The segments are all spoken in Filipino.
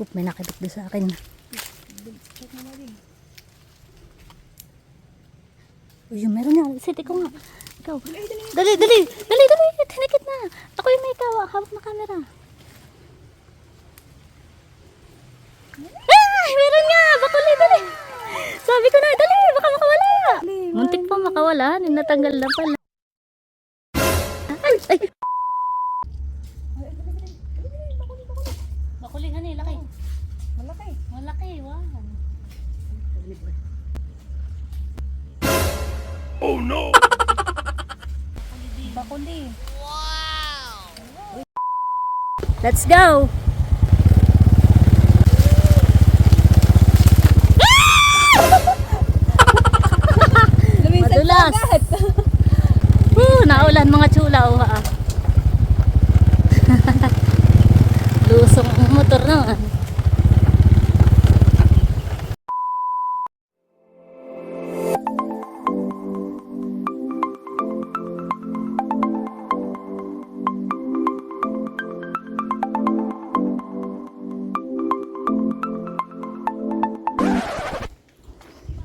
Oop, may nakibit doon sa akin. Uy, yung meron nga. Sit, ikaw nga. Ikaw. Dali, dali, dali, dali. Tinikit na. Ako yung may ikaw. Hawak na camera. Ay, meron nga. Bakuli, dali. Sabi ko na, dali. Baka makawala. Muntik pa makawala. Ninatanggal na pala. Bakuli. Let's go! Madulas. Woo, naulan mga chula, oh, ha. Lusong ang motor na.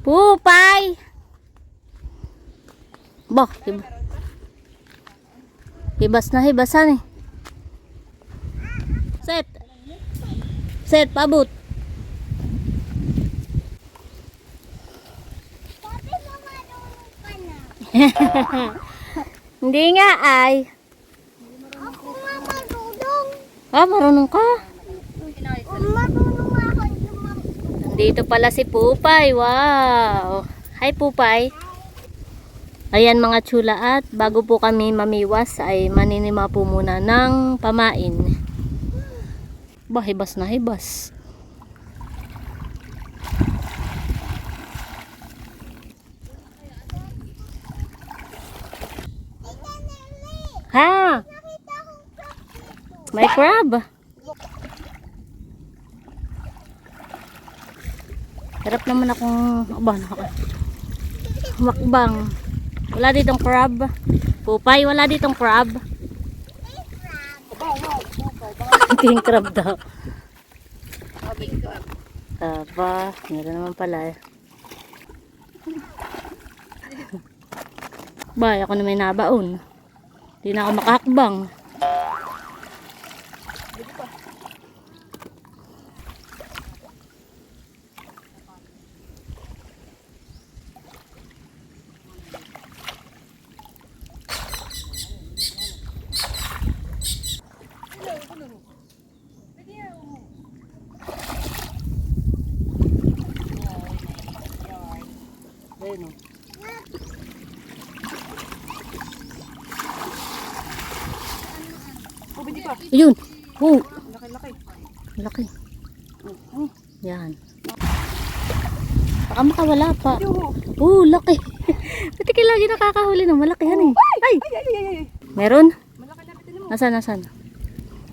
Pupay! Bah, hib hibas na hibasan eh. Set. Set, pabot. Hindi nga ay. Ako nga marunong. Ah, marunong ka. Nandito pala si Pupay. Wow. Hi Pupay. Ayan mga chula at bago po kami mamiwas ay maninima po muna ng pamain. Bah, hibas na hibas. Ha? May crab. Hirap naman akong aba, naka- makbang. Wala ditong crab. Pupay, wala ditong crab. King crab daw. Aba, meron naman pala. eh. Bay, ako na may nabaon. Hindi na ako makakbang. Ayun o. Oh, hindi pa. Ayun. Oh, Laki-laki. laki. Yan. Baka makawala pa. Yo. Oh, laki. Pati kayo lagi nakakahuli ng malaki yan eh. Ay! Ay, ay, ay, ay. Meron? Nasaan, nasaan?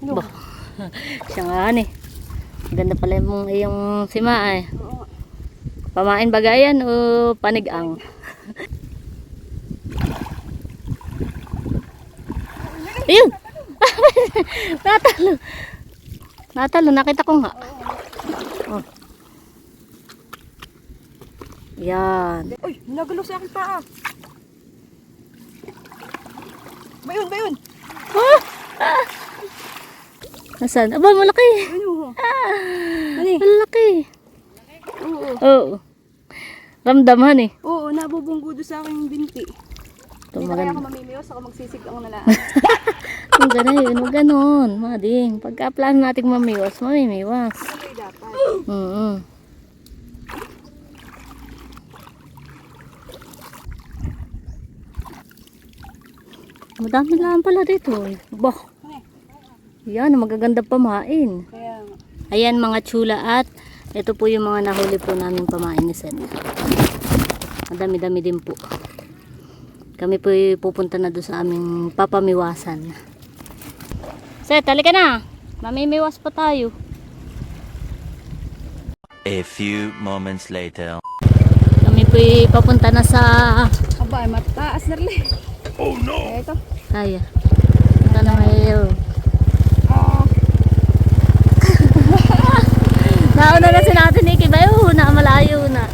Yo. Bah. Siya nga eh. Ganda pala yung iyong sima eh. Oo. Pamain bagayan o panigang? Ayun! Natalo! Natalo, nakita ko nga. Oh. Yan. Uy, nagalo sa akin paa. Bayon, bayon. Nasaan? Aba, malaki! Ano? Ah, Ano eh? malaki! Oo. Oo. Ramdaman eh. Oo, nabubunggo doon sa aking binti. Ito Hindi na kaya maganda. ako mamimiwas, ako magsisig ang nala. Kung ganun, huwag ganon. Mading. Pagka plano nating mamiwas, mamimiwas. Ano yung dapat? Oo. Madami lang pala dito. eh. Bah. Yan, magaganda pamain. Ayan mga chula at ito po yung mga nahuli po namin pamain ni Sen. Madami-dami din po. Kami po pupunta na doon sa aming papamiwasan. Set, halika na. Mamimiwas pa tayo. A few moments later. Kami po papunta na sa Aba, mataas na rin. Oh no! Ito. Kaya. Ito na. Ah. Nauna na si natin Nikki. Bayo na, malayo na.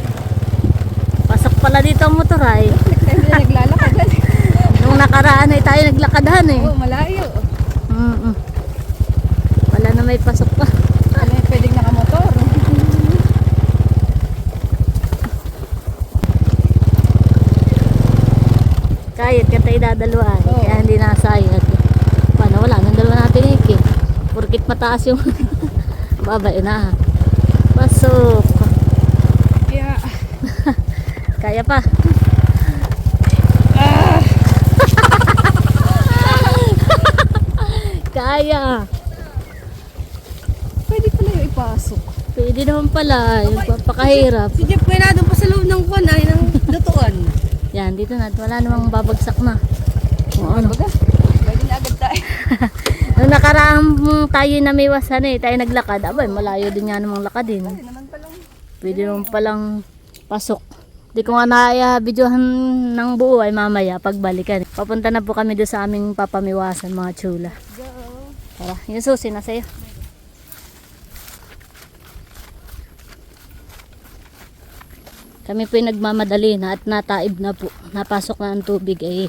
Pasok pala dito ang motor ay. Naglalakad. Nung nakaraan ay tayo naglakadahan eh. Oo, malayo. Mm-mm. Wala na may pasok pa. Ano yung pwedeng nakamotor? Kahit ka tayo dadalawa. Oo. Kaya hindi nasayad. Paano wala nang dalawa natin Nikki. Porkit mataas yung baba na. Pasok. Kaya, Kaya pa. Kaya. pwede pala yung ipasok. Pwede naman pala. Yung papakahirap. Si Jeff kaya na doon pa sa loob ng kwan ay ng lutuan. Yan, dito na. Wala namang babagsak na. Oo, ano. Pwede na agad tayo. Nung nakaraang tayo na may wasan eh, tayo naglakad. Abay, malayo din nga namang lakadin. Pwede naman palang Pwede naman palang pasok. Di ko nga na-videohan ng buo ay mamaya pagbalikan. Papunta na po kami doon sa aming papamiwasan mga chula. Tara, yung susi na sa'yo. Kami po nagmamadali na at nataib na po. Napasok na ang tubig ay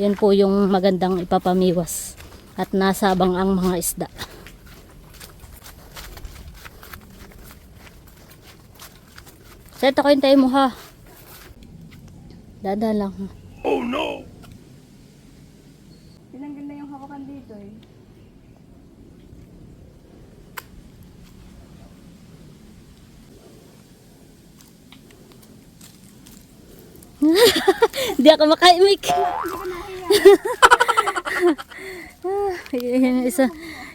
yan po yung magandang ipapamiwas. At nasabang ang mga isda. Set ako yung tayo mo ha. Dada lang. ha. Tinanggal na yung hawakan dito eh. Hindi ako makaimik. yan, isa,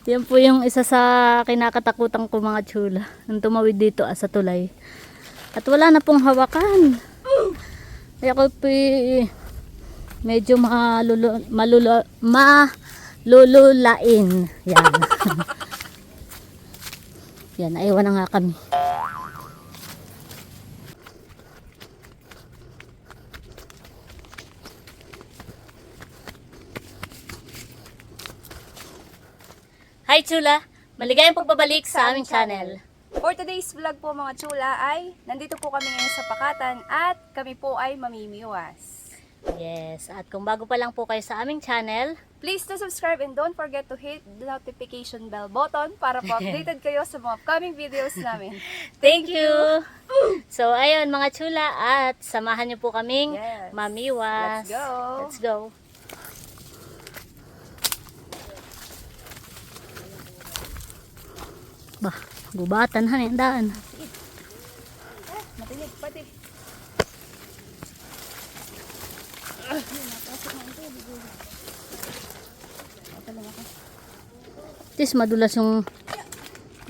yan po yung isa sa kinakatakutan ko mga chula. Nung tumawid dito ah, sa tulay. At wala na pong hawakan. Kaya ko po medyo malulo, malulo, malululain. Yan. yan, aiwan na nga kami. Hi Chula! Maligayang pagbabalik sa aming channel. For today's vlog po mga chula ay nandito po kami ngayon sa Pakatan at kami po ay mamimiwas. Yes, at kung bago pa lang po kayo sa aming channel, Please to subscribe and don't forget to hit the notification bell button para po updated kayo sa mga upcoming videos namin. thank you! So ayun mga chula at samahan niyo po kaming Yes. mamiwas. Let's go. Let's go! Bah, gubatan han yung daan. Matinig pati. Tis madulas yung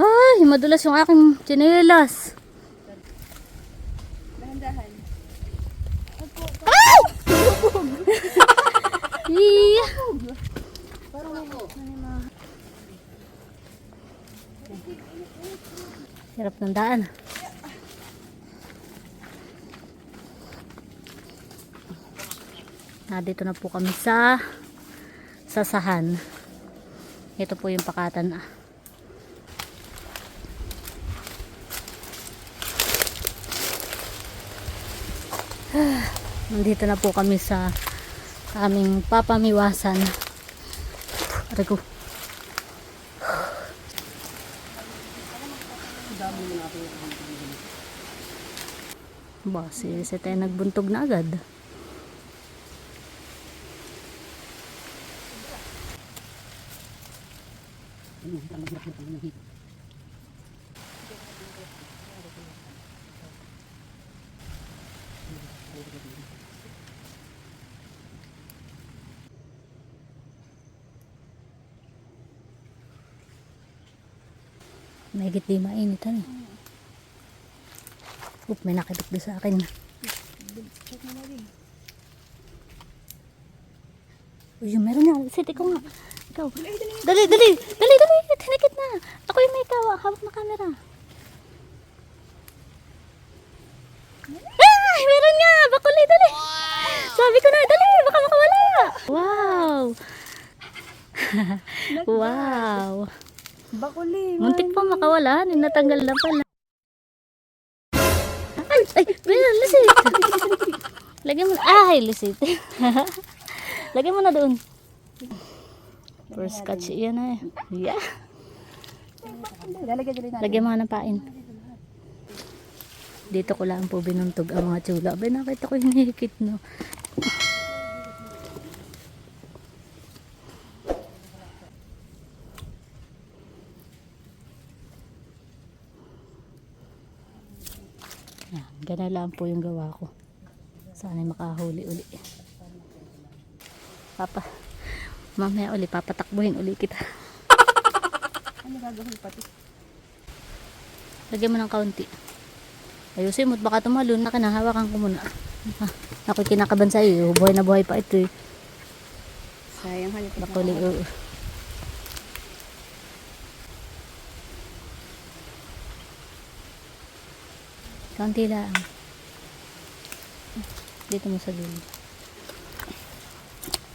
Ay, madulas yung aking tsinelas. Dahan-dahan. Iya. Hirap ng daan. Nandito na po kami sa sasahan. Ito po yung pakatan. ah. Nandito na po kami sa aming papamiwasan. Aray ko. Ba, si, si tayo nagbuntog na agad. Mahigit di mainitan eh. Oop, may nakibit doon sa akin. Uy, yung meron nga. Sit, ikaw nga. Ikaw. Dali, dali. Dali, dali. Tinikit na. Ako yung may ikaw. Hawak na camera. Ay, meron nga. Bakuli, dali. Sabi ko na, dali. Baka makawala. Wow. wow. Bakuli. Muntik pa makawala. Yung natanggal na pala. Lagyan mo na. Ay, lisit. Lagyan mo na doon. First catch yan eh. Yeah. Lagyan mo ng pain. Dito ko lang po binuntog ang mga tsula. Abay, nakita ko yung hihikit, no. Yan, ganun lang po yung gawa ko. Sana'y makahuli uli. Papa, mamaya uli, papatakbuhin uli kita. Ano gagawin pati? Lagyan mo ng kaunti. Ayusin mo, baka tumalon na kinahawakan ko muna. Ako kinakaban sa iyo. Buhay na buhay pa ito eh. Sayang hanip. Bakuli, oo. Kaunti lang. Dito mo sa gilid.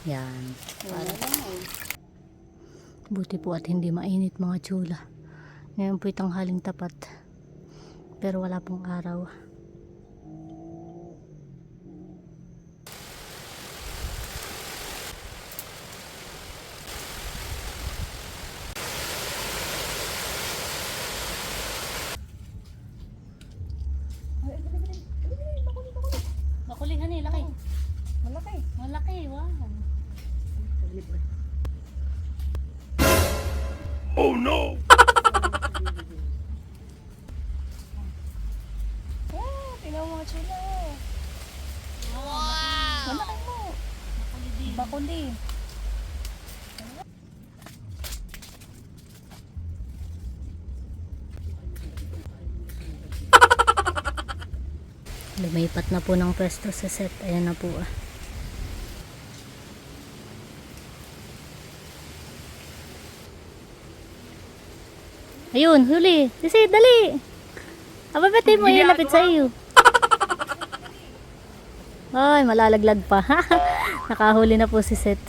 Yan. Para. Buti po at hindi mainit mga tsula. Ngayon po itong haling tapat. Pero wala pong araw. Lumipat na po ng pwesto sa set. Ayan na po ah. Ayun, huli. Kasi, dali. Ababati mo, ilapit sa iyo. Ay, malalaglag pa. Nakahuli na po si Seth.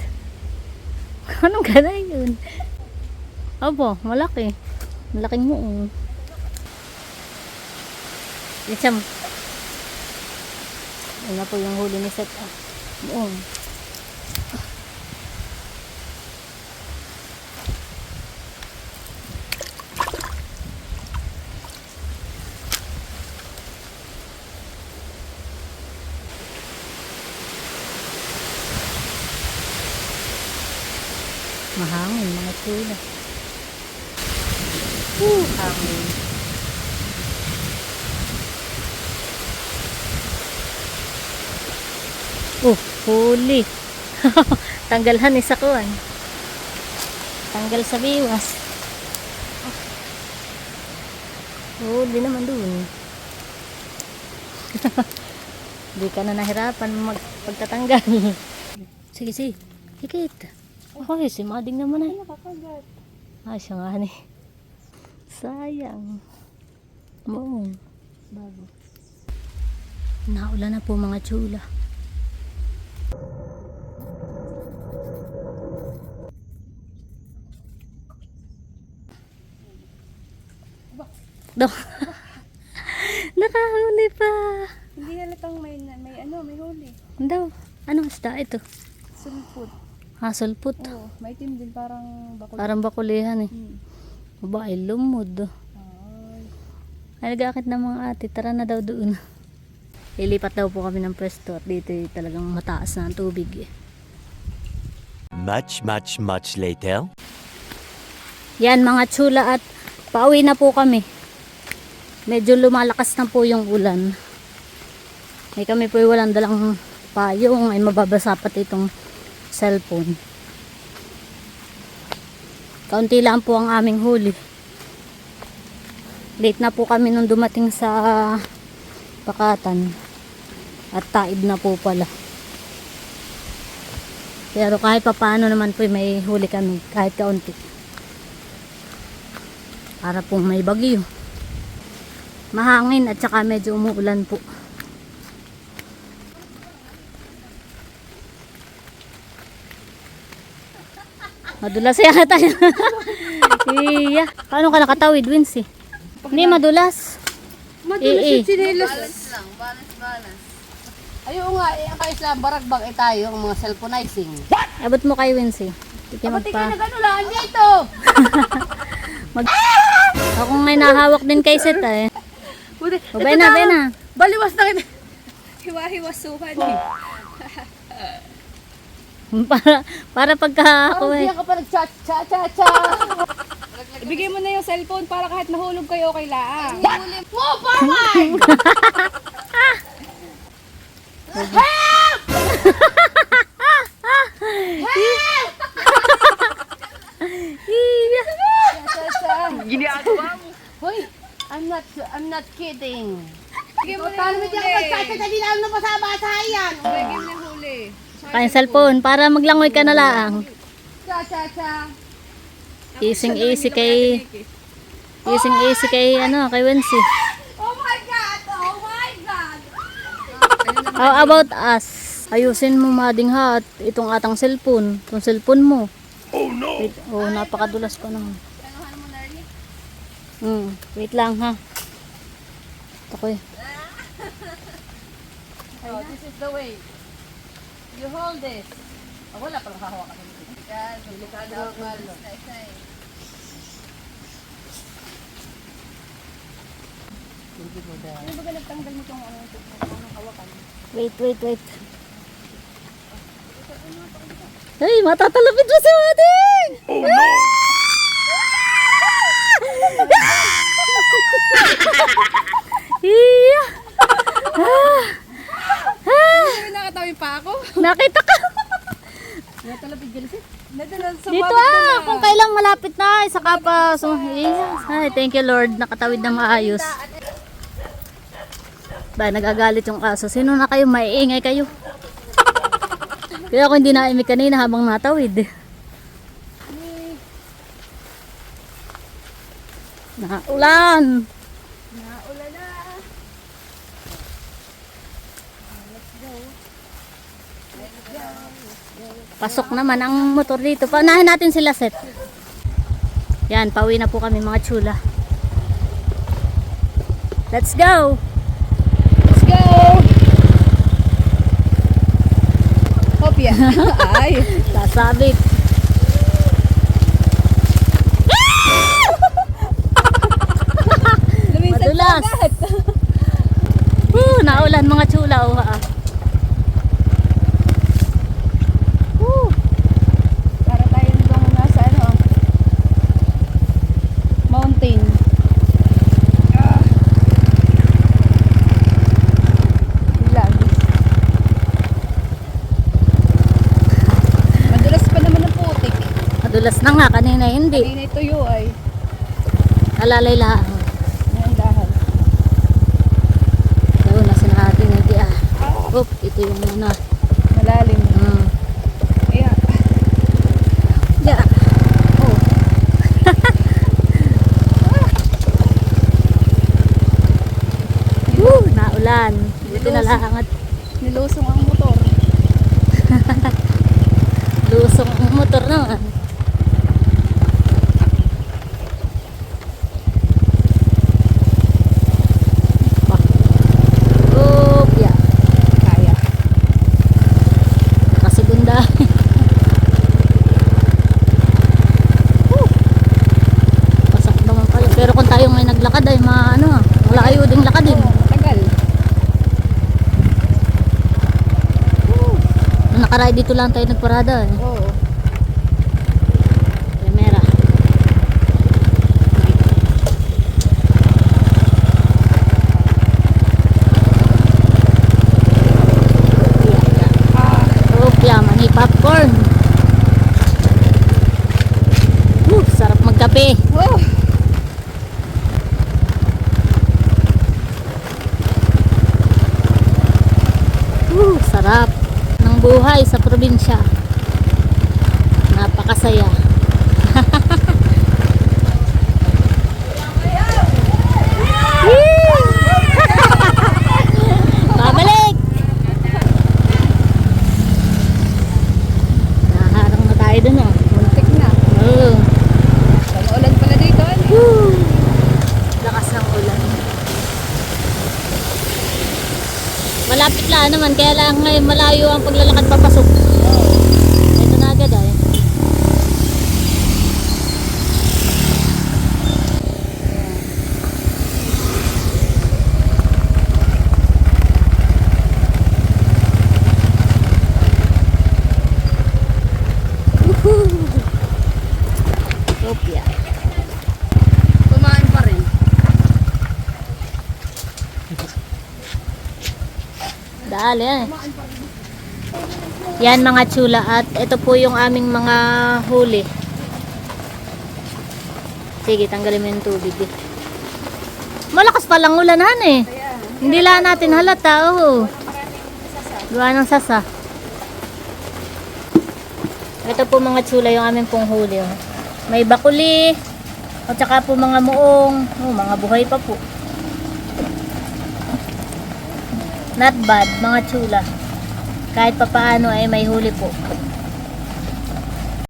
Anong gana yun? Opo, malaki. Malaking muong. Isang Ayun na po yung huli ni Seth. Ah. Buong. Mahangin mga tula. Uh, hangin. Oh, huli. Tanggalhan isa ko an. Tanggal sa biwas. Huli naman dun. Hindi ka na nahirapan mag pagtatanggal. sige, sige. Hikit. Hoy, si Mading naman ay. Ay, siya nga ni. Sayang. Moong. Bago. Naulan na po mga tsula. Do. Nakahuli pa. Hindi halatang may, may ano, may huli. Daw. Anong isda ito? Sulput. Hasulput. Oo, may team din parang bakuli. Parang bakulihan eh. Hmm. Babae lumod. Ay. Ay, nag-akit na mga ate. Tara na daw doon. Lilipat daw po kami ng pwesto at dito talagang mataas na ang tubig eh. Much, much, much later. Yan mga tsula at pauwi na po kami. Medyo lumalakas na po yung ulan. May kami po walang dalang payong ay mababasa pati itong cellphone. Kaunti lang po ang aming huli. Late na po kami nung dumating sa Pakatan. At taib na po pala. Pero kahit pa paano naman po may huli kami kahit kaunti. Para pong may bagyo. Mahangin at saka medyo umuulan po. Madulas yata tayo. Iya. Paano ka nakatawid, Wincy? Hindi madulas. Madulas Eh, eh. yung chinelas. Ayun nga, eh, ang kaisla, baragbag eh tayo, ang mga cellphoneizing. Abot mo kay Wincy. Ka Pati ka magpa... nag-ano lang, dito! Mag... Ako may nahawak din kay Seth eh. Buti, O, bay na, bay na. baliwas na kita. Hiwa-hiwasuhan eh. para, para pagka ako Parang eh. diyan ka pa nag-cha-cha-cha-cha. Ibigay mo na yung cellphone para kahit nahulog kayo, okay lang. Mo, parmay! Iya. Ginagawa mo. Hoy, I'm not, I'm not kidding. Bigay mo na huli. na pa sa basayan. Bigay mo na huli. Kaya cellphone para maglangoy ka na lang. Cha-cha-cha. Ising easy kay Ising easy kay ano, kay Wincy. How about us? Ayusin mo mading ha at itong atang cellphone. Itong cellphone mo. Oh no! Wait, oh, napakadulas pa naman. Hmm, wait lang ha. Ito ko eh. Oh, this is the way. You hold this. Oh, wala palang hahawakan ng Delikado, delikado ang malo. Hindi mo dahil. Ano ba nagtanggal mo itong ano, itong hawakan? Wait, wait, wait. Ay, matatalapit mo si Wading! Oh no! Iya! Ah! Ah! Nakatawi pa ako. Nakita ka! Nadala sa Dito ah! Kung kailang malapit na, isa ka pa. So, yes. Ay, thank you Lord. Nakatawid na maayos. Ba, nagagalit yung aso. Sino na kayo? Maiingay kayo. Kaya ako hindi naimik kanina habang natawid. Naulan! Pasok naman ang motor dito. Paunahin natin sila, Seth. Yan, pauwi na po kami mga chula. Let's go! Go! Hopya. Ay. Sasabit. Madulas. Woo, naulan mga chula. Oh, ha. Woo. Para tayo nung nasa ano, mountain. Ah. Lagis. Madulas pa naman ang putik. Madulas na nga, kanina hindi. Hindi na tuyo ay. Alalay. Ayan dahil. Ayun, nasa natin hindi ah. Oop, ito yung ano. Malalim. Mm. Ayan. Yeah. Oh. Woo, naulan. Buti na lang at Nilusong ang motor. lusong ang motor naman. Bah. Oop, yeah. Kaya. Kasi gunda. Woo. Pasak naman pala. Pero kung tayo may naglakad ay maano ah. Wala kayo ding lakadin. Oh, tagal. Nung nakaride dito lang tayo nagparada eh. tayo dun ah. Muntik na. Oo. Pag-ulan pala dito. Ano? Woo! Lakas ng ulan. Malapit lang naman, kaya lang ngayon malayo ang paglalakad papasok. Dali yan. Yan mga tsula at ito po yung aming mga huli. Sige, tanggalin mo yung tubig eh. Malakas palang ulanan eh. Hindi lang natin halata, oh. Gawa ng sasa. Ito po mga tsula yung aming pong huli. Oh. May bakuli, at saka po mga muong, oh, mga buhay pa po. Not bad, mga tsula. Kahit papaano ay may huli po.